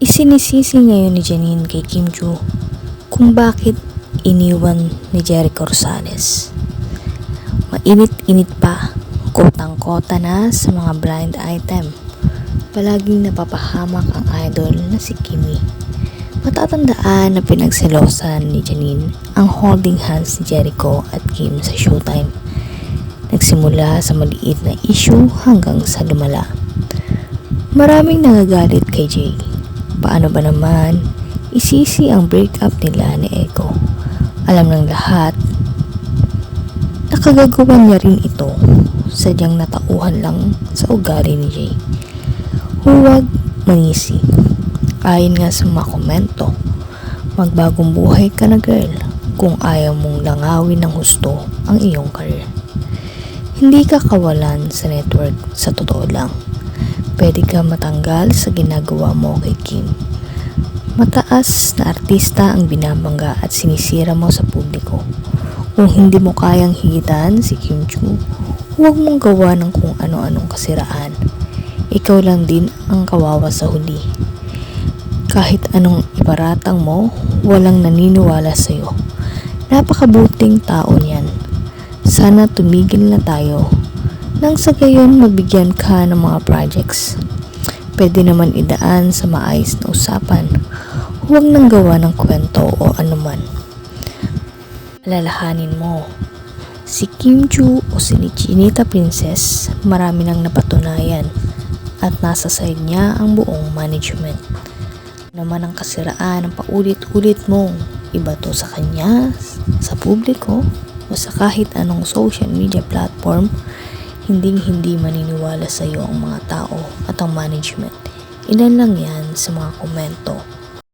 Isinisisi ngayon ni Janine kay Kim Joo kung bakit iniwan ni Jericho Rosales. Mainit-init pa, kotang-kota na sa mga blind item. Palaging napapahamak ang idol na si Kimi. Matatandaan na pinagselosan ni Janine ang holding hands ni Jericho at Kim sa showtime. Nagsimula sa maliit na issue hanggang sa lumala. Maraming nagagalit kay Jay. Paano ba naman isisi ang breakup nila ni Echo? Alam ng lahat, nakagagawa niya rin ito. Sadyang natauhan lang sa ugali ni Jay. Huwag manisi. Ayon nga sa mga komento, magbagong buhay ka na girl kung ayaw mong langawin ng husto ang iyong career. Hindi ka kawalan sa network sa totoo lang. Pwede ka matanggal sa ginagawa mo kay Kim. Mataas na artista ang binabangga at sinisira mo sa publiko. Kung hindi mo kayang higitan si Kim Chu, huwag mong gawa ng kung ano-anong kasiraan. Ikaw lang din ang kawawa sa huli. Kahit anong iparatang mo, walang naniniwala sa'yo. Napakabuting tao niyan. Sana tumigil na tayo nang sa gayon mabigyan ka ng mga projects. Pwede naman idaan sa maayos na usapan. Huwag nang gawa ng kwento o anuman. Alalahanin mo, si Kim Joo o si Chinita Princess marami nang napatunayan at nasa side niya ang buong management. Naman ang kasiraan ng paulit-ulit mong ibato sa kanya, sa publiko, o sa kahit anong social media platform, hinding hindi maniniwala sa iyo ang mga tao at ang management. Ilan lang yan sa mga komento